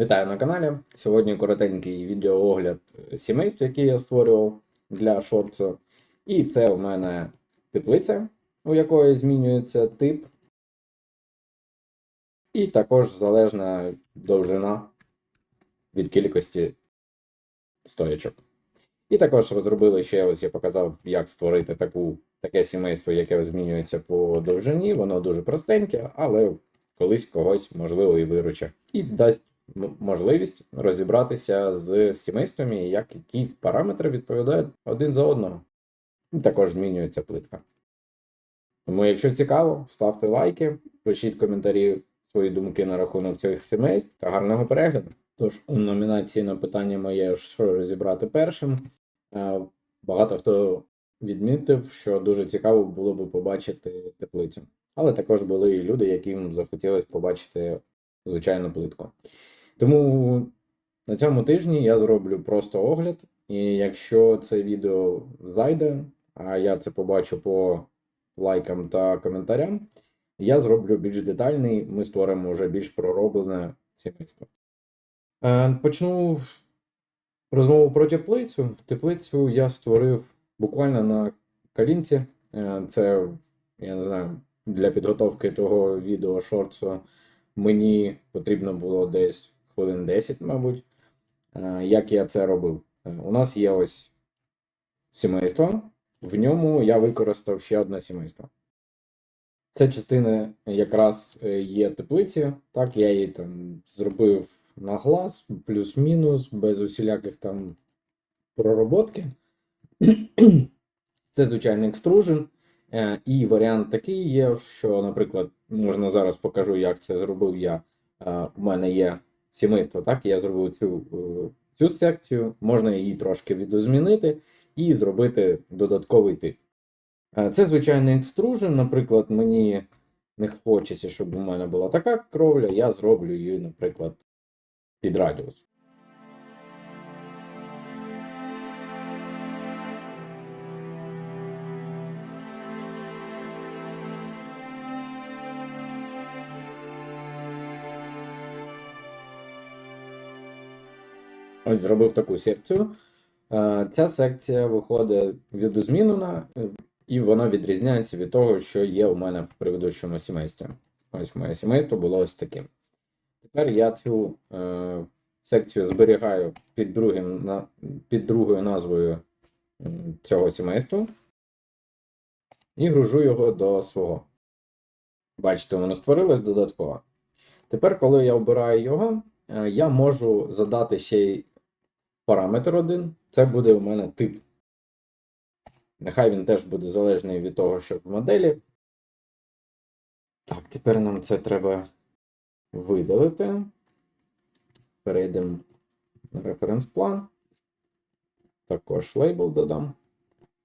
Вітаю на каналі. Сьогодні коротенький відеоогляд сімейств, які я створював для шорцу. І це у мене теплиця, у якої змінюється тип. І також залежна довжина від кількості стоячок. І також розробили ще ось я показав, як створити таку, таке сімейство, яке змінюється по довжині. Воно дуже простеньке, але колись когось можливо і вируче. І дасть можливість розібратися з сімействами, як які параметри відповідають один за одного. Також змінюється плитка. Тому, якщо цікаво, ставте лайки, пишіть коментарі свої думки на рахунок цих сімейств та гарного перегляду. Тож у номінації на питання моє, що розібрати першим. е, Багато хто відмітив, що дуже цікаво було би побачити теплицю. Але також були і люди, яким захотілося побачити звичайну плитку. Тому на цьому тижні я зроблю просто огляд, і якщо це відео зайде, а я це побачу по лайкам та коментарям, я зроблю більш детальний, ми створимо вже більш пророблене сімейство. Е, Почну розмову про теплицю. Теплицю я створив буквально на калінці. Е, Це, я не знаю, для підготовки того відео шортсу мені потрібно було десь хвилин 10, мабуть. Е, Як я це робив? Е, У нас є ось сімейство, в ньому я використав ще одне сімейство. Це частина якраз е, є теплиці, так, я її там зробив на глаз, плюс-мінус, без усіляких там пророботки. Це звичайний екстружен. І варіант такий є, що, наприклад, можна зараз покажу, як це зробив я. У мене є сімейство, так, я зробив цю, е, цю секцію, можна її трошки відозмінити і зробити додатковий тип. Е, Це звичайний екстружен. Наприклад, мені не хочеться, щоб у мене була така кровля, я зроблю її, наприклад, під радіус. Ось зробив таку секцію. Е, Ця секція виходить відозмінена, е, і вона відрізняється від того, що є у мене в предыдущому сімействі. Ось моє сімейство було ось таким. Тепер я цю е, секцію зберігаю під, другим, на, під другою назвою цього сімейства і гружу його до свого. Бачите, воно створилось додатково. Тепер, коли я обираю його, е, я можу задати ще параметр один. Це буде у мене тип. Нехай він теж буде залежний від того, що в моделі. Так, тепер нам це треба видалити. Перейдемо на референс-план. Також лейбл додам.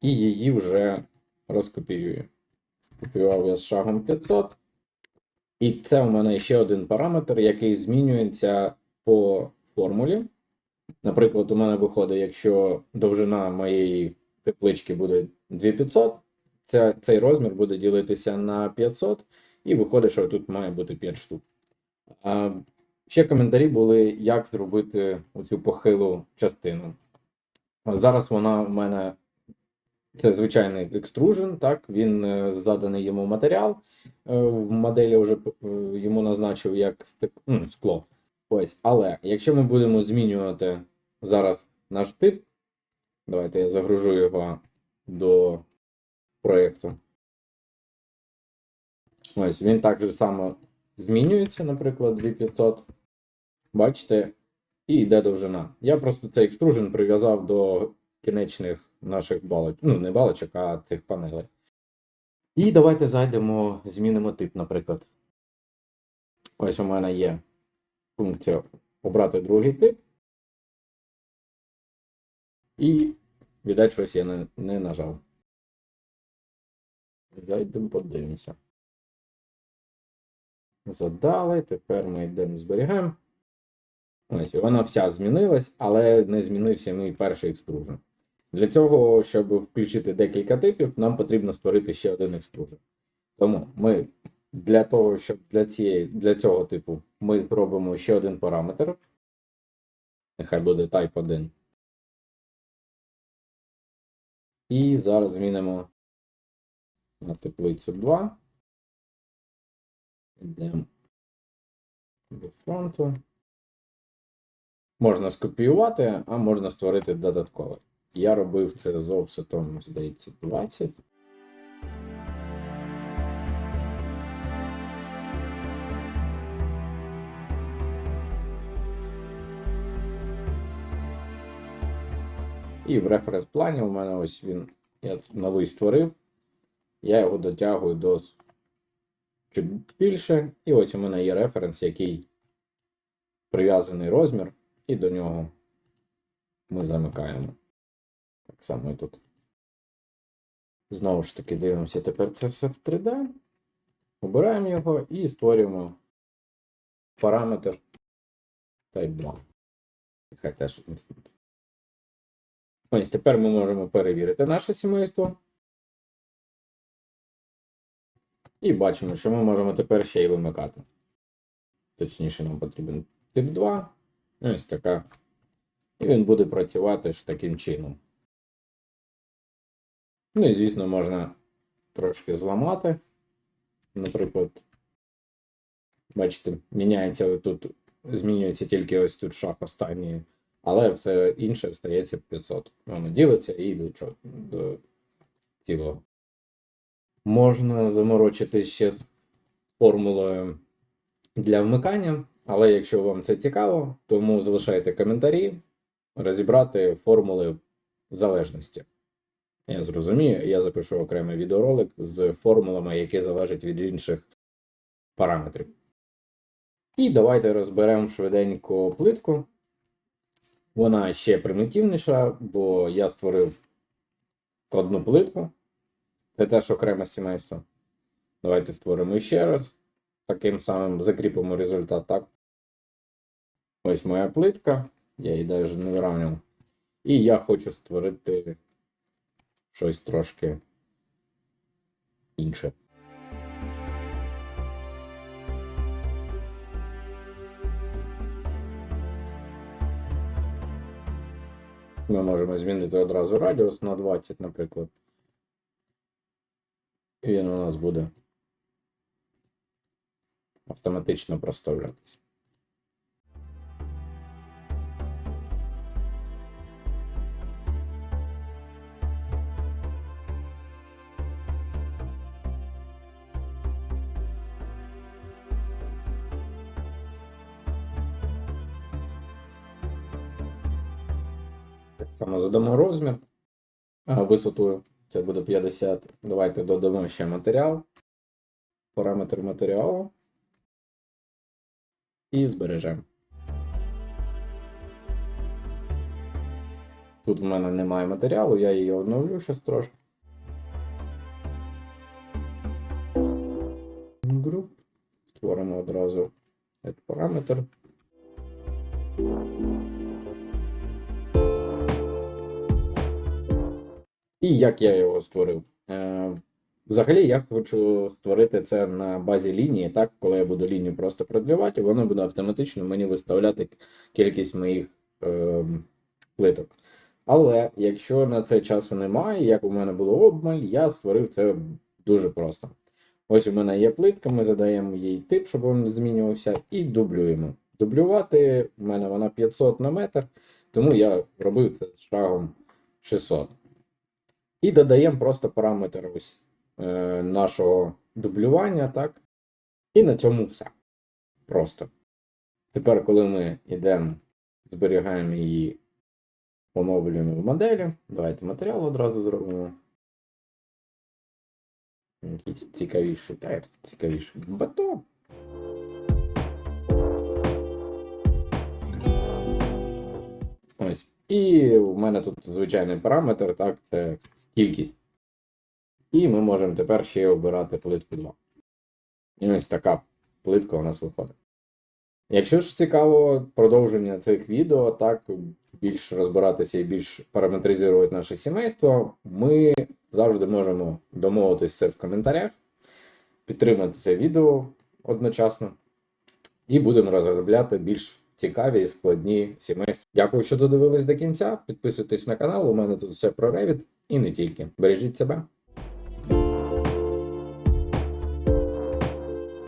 І її вже розкопіюю. Копіював я з шагом 500. І це у мене ще один параметр, який змінюється по формулі. Наприклад, у мене виходить, якщо довжина моєї теплички буде 2500, ця, цей розмір буде ділитися на 500, і виходить, що тут має бути 5 штук. А, ще коментарі були, як зробити оцю похилу частину. Зараз вона у мене це звичайний екстружен, так, він е, заданий йому матеріал. е, В моделі вже е, йому назначив як стек- скло. Ось, але якщо ми будемо змінювати зараз наш тип, давайте я загружу його до проєкту. Ось, він так же само змінюється, наприклад, 2500. Бачите, і йде довжина. Я просто цей екстружен прив'язав до кінечних наших балочок. Ну, не балочок, а цих панелей. І давайте зайдемо, змінимо тип, наприклад. Ось у мене є функція обрати другий тип. І віддать щось я не, не нажав. Зайдемо, подивимося. Задали, тепер ми йдемо зберігаємо. Ось, вона вся змінилась, але не змінився мій перший екстружен. Для цього, щоб включити декілька типів, нам потрібно створити ще один екстружен. Тому ми для того, щоб для, цієї, для цього типу ми зробимо ще один параметр. Нехай буде Type 1. І зараз змінимо на теплицю 2. Йдемо до фронту. Можна скопіювати, а можна створити додаткове. Я робив це з офсетом, здається, 20. І в референс плані у мене ось він. Я новий створив. Я його дотягую до чуть більше. І ось у мене є референс, який прив'язаний розмір, і до нього ми замикаємо. Так само і тут. Знову ж таки, дивимося тепер це все в 3D. Обираємо його і створюємо параметр Type 2. Нехай теж інстант. Ось тепер ми можемо перевірити наше сімейство. І бачимо, що ми можемо тепер ще й вимикати. Точніше, нам потрібен тип 2. Ось така. І він буде працювати ж таким чином. Ну і, звісно, можна трошки зламати. Наприклад, бачите, міняється тут, змінюється тільки ось тут шаг останній, але все інше стається 500. Воно ділиться і до, до цілого. Можна заморочити ще формулою для вмикання, але якщо вам це цікаво, тому залишайте коментарі, розібрати формули залежності. Я зрозумію, я запишу окремий відеоролик з формулами, які залежать від інших параметрів. І давайте розберемо швиденько плитку. Вона ще примітивніша, бо я створив одну плитку. Це теж окреме сімейство. Давайте створимо ще раз. Таким самим закріпимо результат, так? Ось моя плитка. Я її навіть не вирівняв. І я хочу створити щось трошки інше. Ми можемо змінити одразу радіус на 20, наприклад. І він у нас буде автоматично проставлятися. Так само задамо розмір, а, висоту це буде 50. Давайте додамо ще матеріал, параметр матеріалу і збережемо. Тут в мене немає матеріалу, я її оновлю щось трошки. Group. Створимо одразу этот параметр. І як я його створив? Е, взагалі, я хочу створити це на базі лінії, так, коли я буду лінію просто продлювати, воно буде автоматично мені виставляти кількість моїх е, плиток. Але якщо на це часу немає, як у мене було обмаль, я створив це дуже просто. Ось у мене є плитка, ми задаємо їй тип, щоб він змінювався, і дублюємо. Дублювати в мене вона 500 на метр, тому я робив це шагом 600. І додаємо просто параметр ось, е, нашого дублювання, так? І на цьому все. Просто. Тепер, коли ми йдемо, зберігаємо її, оновлюємо в моделі. Давайте матеріал одразу зробимо. Якийсь цікавіший, та цікавіший. Батон. Ось. І в мене тут звичайний параметр, так, це кількість. І ми можемо тепер ще обирати плитку 2. І ось така плитка у нас виходить. Якщо ж цікаво продовження цих відео, так, більш розбиратися і більш параметризувати наше сімейство, ми завжди можемо домовитися в коментарях, підтримати це відео одночасно, і будемо розробляти більш цікаві і складні сімейства. Дякую, що додивились до кінця. Підписуйтесь на канал. У мене тут все про Revit і не тільки. Бережіть себе.